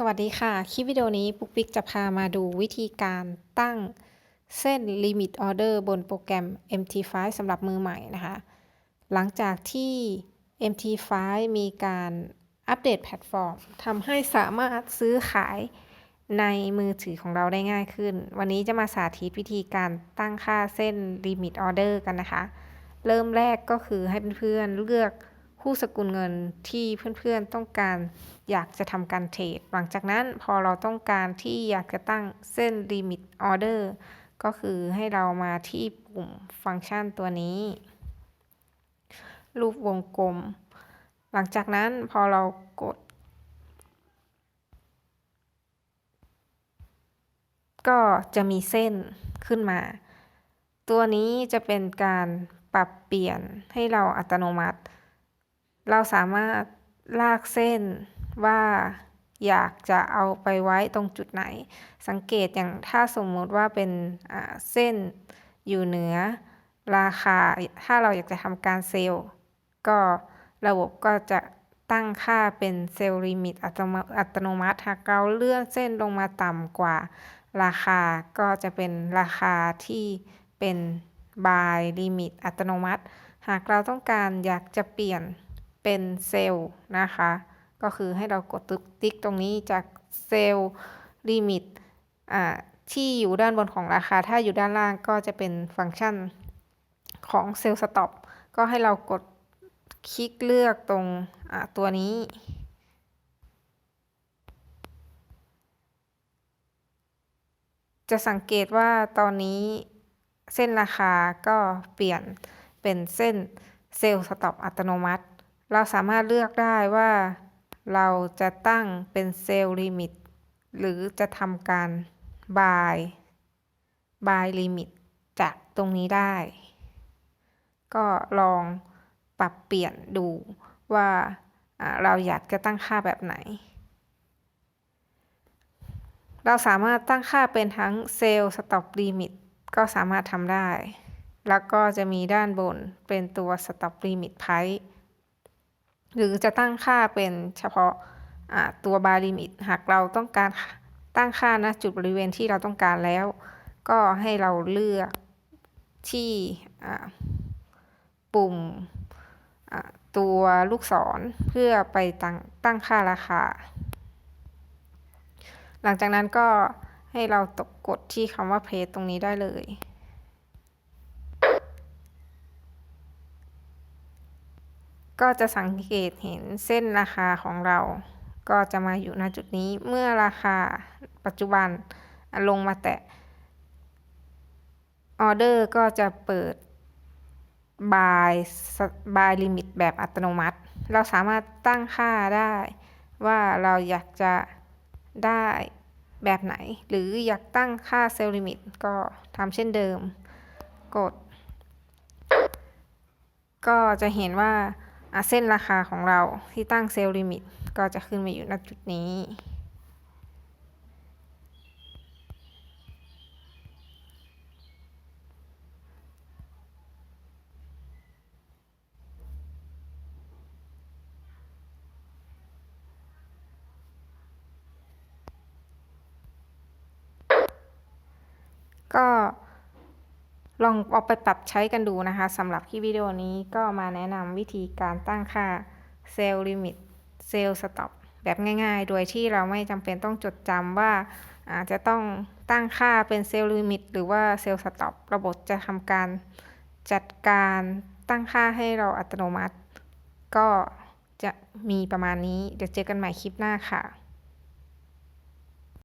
สวัสดีค่ะ คลิปวิดีโอนี้ปุ๊กปิ๊กจะพามาดูวิธีการตั้งเส้น Limit Order บนโปรแกรม MT5 สำหรับมือใหม่นะคะ หลังจากที่ MT5 มีการอัปเดตแพลตฟอร์มทำให้สามารถซื้อขายในมือถือของเราได้ง่ายขึ้น วันนี้จะมาสาธิตวิธีการตั้งค่าเส้น Limit Order กันนะคะ เริ่มแรกก็คือให้เพื่อนๆเลือก คู่สกุลเงินที่เพื่อนๆต้องการอยากจะทำการเทรด หลังจากนั้นพอเราต้องการที่อยากจะตั้งเส้น Limit Order ก็คือให้เรามาที่ปุ่มฟังก์ชันตัวนี้ รูปวงกลม หลังจากนั้นพอเรากด ก็จะมีเส้นขึ้นมา ตัวนี้จะเป็นการปรับเปลี่ยนให้เราอัตโนมัติ เราสามารถลากเส้นว่าอยากจะเอาไปไว้ตรงจุดไหน สังเกตอย่างถ้าสมมติว่าเป็นเส้นอยู่เหนือราคา ถ้าเราอยากจะทำการเซลล์ก็ระบบก็จะตั้งค่าเป็นเซลล์ลิมิตอัตโนมัติหากเราเลื่อนเส้นลงมาต่ำกว่าราคาก็จะเป็นราคาที่เป็นบายลิมิตอัตโนมัติ หากเราต้องการอยากจะเปลี่ยน เป็นเซลล์นะคะ ก็คือให้เรากดติ๊กตรงนี้จากเซลล์ลิมิตที่อยู่ด้านบนของราคา ถ้าอยู่ด้านล่างก็จะเป็นฟังก์ชันของเซลล์สต็อปก็ให้เรากดคลิกเลือกตรงตัวนี้ จะสังเกตว่าตอนนี้เส้นราคาก็เปลี่ยนเป็นเส้นเซลล์สต็อปอัตโนมัติ เราสามารถเลือกได้ว่าเราจะตั้งเป็นเซลล์ลิมิตหรือจะทำการบายบายลิมิตจากตรงนี้ได้ ก็ลองปรับเปลี่ยนดูว่าเราอยากจะตั้งค่าแบบไหน เราสามารถตั้งค่าเป็นทั้งเซลล์สต็อปลิมิตก็สามารถทำได้ แล้วก็จะมีด้านบนเป็นตัวสต็อปลิมิตไพ หรือจะตั้งค่าเป็นเฉพาะตัวบาร์ลิมิต หากเราต้องการตั้งค่านะจุดบริเวณที่เราต้องการแล้ว ก็ให้เราเลือกที่ปุ่มตัวลูกศรเพื่อไปตั้งตั้งค่าราคา หลังจากนั้นก็ให้เราตกกดที่คำว่าเพจตรงนี้ได้เลย ก็จะสังเกตเห็นเส้นราคาของเรา ก็จะมาอยู่ณจุดนี้เมื่อราคาปัจจุบันลงมาแตะออเดอร์ก็จะเปิดบายบายลิมิตแบบอัตโนมัติ เราสามารถตั้งค่าได้ว่าเราอยากจะได้แบบไหน หรืออยากตั้งค่าเซลล์ลิมิตก็ทำเช่นเดิม กด ก็จะเห็นว่า เส้นราคาของเราที่ตั้งเซลล์ลิมิตก็จะขึ้นมาอยู่ณจุดนี้ ก็ ลองเอาไปปรับใช้กันดูนะคะสำหรับที่วิดีโอนี้ก็มาแนะนำวิธีการตั้งค่าเซลล์ลิมิตเซลล์สต็อปแบบง่ายๆ โดยที่เราไม่จำเป็นต้องจดจำว่าอาจจะต้องตั้งค่าเป็นเซลล์ลิมิตหรือว่าเซลล์สต็อประบบจะทำการจัดการตั้งค่าให้เราอัตโนมัติ ก็จะมีประมาณนี้ เดี๋ยวเจอกันใหม่คลิปหน้าค่ะ